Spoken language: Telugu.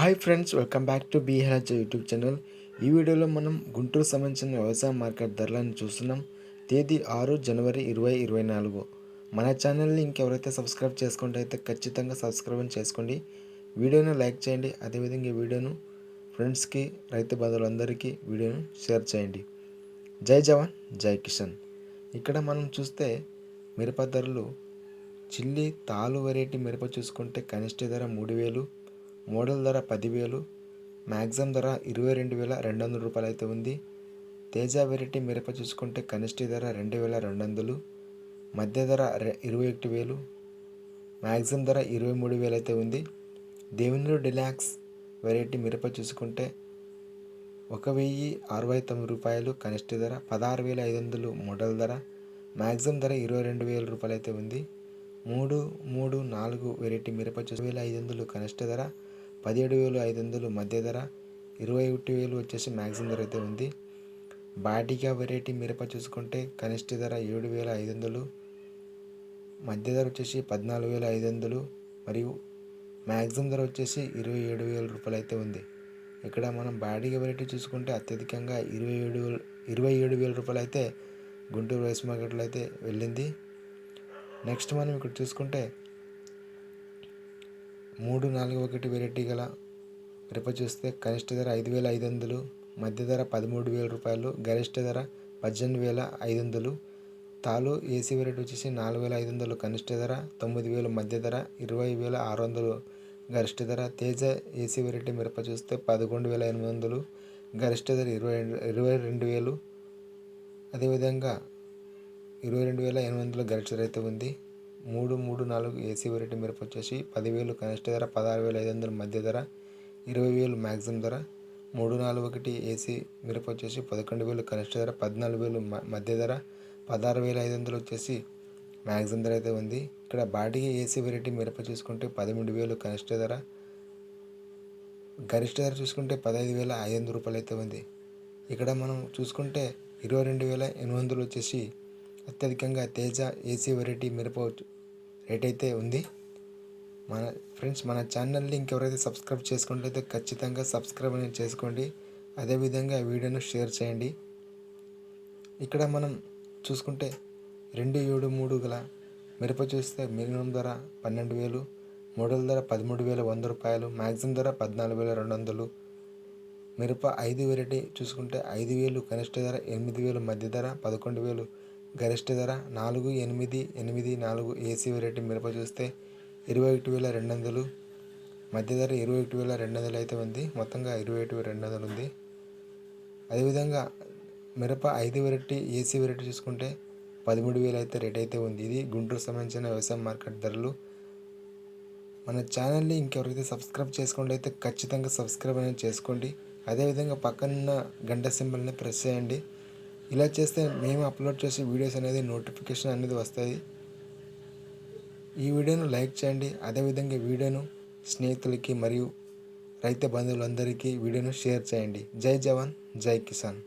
Hi friends welcome back to BH YouTube channel. ఈ వీడియోలో మనం గుంటూరు సంబంధించిన వ్యవసాయ మార్కెట్ ధరలను చూస్తున్నాం. తేదీ ఆరు జనవరి ఇరవై ఇరవై నాలుగు. మన ఛానల్ని ఇంకెవరైతే సబ్స్క్రైబ్ చేసుకుంటే అయితే ఖచ్చితంగా సబ్స్క్రైబ్ చేసుకోండి. వీడియోను లైక్ చేయండి. అదేవిధంగా ఈ వీడియోను ఫ్రెండ్స్కి రైతు బంధువులందరికీ వీడియోను షేర్ చేయండి. జై జవాన్ జై కిషన్ ఇక్కడ మనం చూస్తే మిరప ధరలు చిల్లి తాలు వెరైటీ మిరప చూసుకుంటే కనిష్ట ధర మూడు వేలు మోడల్ ధర పదివేలు మ్యాక్సిమం ధర ఇరవై రెండు వేల రెండు వందల రూపాయలు అయితే ఉంది. తేజ వెరైటీ మిరప చూసుకుంటే కనిష్ట ధర రెండు వేల రెండు వందలు మధ్య ధర ఇరవై ఒకటి వేలు మ్యాక్సిమం ధర ఇరవై మూడు వేలు అయితే ఉంది. దేవినూరు డిలాక్స్ వెరైటీ మిరప చూసుకుంటే ఒక వెయ్యి అరవై తొమ్మిది రూపాయలు కనిష్ట ధర పదహారు వేల ఐదు వందలు మోడల్ ధర మ్యాక్సిమం ధర ఇరవై రెండు వేల రూపాయలు అయితే ఉంది. మూడు మూడు నాలుగు వెరైటీ మిరప చూసి వేల ఐదు వందలు కనిష్ట ధర పదిహేడు వేలు ఐదు వందలు మధ్య ధర ఇరవై ఒకటి వేలు వచ్చేసి మ్యాక్సిమం ధర అయితే ఉంది. బాటికా వెరైటీ మిరప చూసుకుంటే కనిష్ట ధర ఏడు వేల ఐదు వందలు మధ్య ధర వచ్చేసి పద్నాలుగు వేల ఐదు వందలు మరియు మ్యాక్సిమం ధర వచ్చేసి ఇరవై ఏడు వేల రూపాయలు అయితే ఉంది. ఇక్కడ మనం బాడీగా వెరైటీ చూసుకుంటే అత్యధికంగా ఇరవై ఏడు వేలు ఇరవై ఏడు వేల రూపాయలు అయితే గుంటూరు రైస్ మార్కెట్లో అయితే వెళ్ళింది. నెక్స్ట్ మనం ఇక్కడ చూసుకుంటే మూడు నాలుగు ఒకటి వెరైటీ గల మిరప చూస్తే కనిష్ట ధర ఐదు వేల ఐదు వందలు మధ్య ధర పదమూడు వేల రూపాయలు గరిష్ట ధర పద్దెనిమిది వేల ఐదు వందలు. తాలు ఏసీ వెరైటీ వచ్చేసి నాలుగు వేల ఐదు వందలు కనిష్ట ధర తొమ్మిది వేలు మధ్య ధర ఇరవై వేల ఆరు వందలు. గరిష్ట ధర తేజ ఏసీ వెరైటీ మిరప చూస్తే పదకొండు వేల ఎనిమిది వందలు గరిష్ట ధర ఇరవై ఇరవై రెండు వేలు. అదేవిధంగా ఇరవై రెండు వేల ఎనిమిది వందల గరిష్ట ధర అయితే ఉంది. మూడు మూడు నాలుగు ఏసీ వెరైటీ మిరప వచ్చేసి పదివేలు కనిష్ట ధర పదహారు వేల ఐదు వందల మధ్య ధర ఇరవై వేలు మ్యాక్సిమం ధర మూడు నాలుగు ఒకటి ఏసీ మిరప వచ్చేసి పదకొండు వేలు కనిష్ట ధర పద్నాలుగు వేలు మ- మధ్య ధర పదహారు వేల ఐదు వందలు వచ్చేసి మ్యాక్సిమం ధర అయితే ఉంది. ఇక్కడ బాటికి ఏసీ వెరైటీ మిరప చూసుకుంటే పదమూడు వేలు కనిష్ట ధర గరిష్ట ధర చూసుకుంటే పదహైదు వేల ఐదు వందల రూపాయలు అయితే ఉంది. ఇక్కడ మనం చూసుకుంటే ఇరవై రెండు వేల ఎనిమిది వందలు వచ్చేసి అత్యధికంగా తేజ ఏసీ వెరైటీ మిరప రేట్ అయితే ఉంది. మన ఫ్రెండ్స్ మన ఛానల్ని ఇంకెవరైతే సబ్స్క్రైబ్ చేసుకుంటే ఖచ్చితంగా సబ్స్క్రైబ్ అనేది చేసుకోండి. అదేవిధంగా వీడియోను షేర్ చేయండి. ఇక్కడ మనం చూసుకుంటే రెండు ఏడు మూడు గల మిరప చూస్తే మినిమం ధర పన్నెండు వేలు మోడల్ ధర పదమూడు వేల వంద రూపాయలు మ్యాక్సిమం ధర పద్నాలుగు వేల రెండు వందలు. మిరప ఐదు వెరైటీ చూసుకుంటే ఐదు వేలు కనిష్ట ధర ఎనిమిది వేలు మధ్య ధర పదకొండు వేలు గరిష్ట ధర నాలుగు ఎనిమిది ఎనిమిది నాలుగు ఏసీ వెరైటీ మిరప చూస్తే ఇరవై ఒకటి వేల రెండు వందలు మధ్య ధర ఇరవై ఒకటి వేల రెండు వందలు అయితే ఉంది మొత్తంగా ఇరవై ఒకటి వేల రెండు వందలు ఉంది అదేవిధంగా మిరప ఐదు వెరైటీ ఏసీ వెరైటీ చూసుకుంటే పదమూడు వేలు అయితే రేట్ అయితే ఉంది. ఇది గుంటూరు సంబంధించిన వ్యవసాయ మార్కెట్ ధరలు. మన ఛానల్ని ఇంకెవరైతే సబ్స్క్రైబ్ చేసుకోండి అయితే ఖచ్చితంగా సబ్స్క్రైబ్ అనేది చేసుకోండి. అదేవిధంగా పక్కనున్న గంట సింబల్ని ప్రెస్ చేయండి. ఇలా చేస్తే మేము అప్లోడ్ చేసే వీడియోస్ అనేది నోటిఫికేషన్ అనేది వస్తాయి ఈ వీడియోను లైక్ చేయండి. అదేవిధంగా వీడియోను స్నేహితులకి మరియు రైతు బంధువులందరికీ వీడియోను షేర్ చేయండి. జై జవాన్ జై కిసాన్.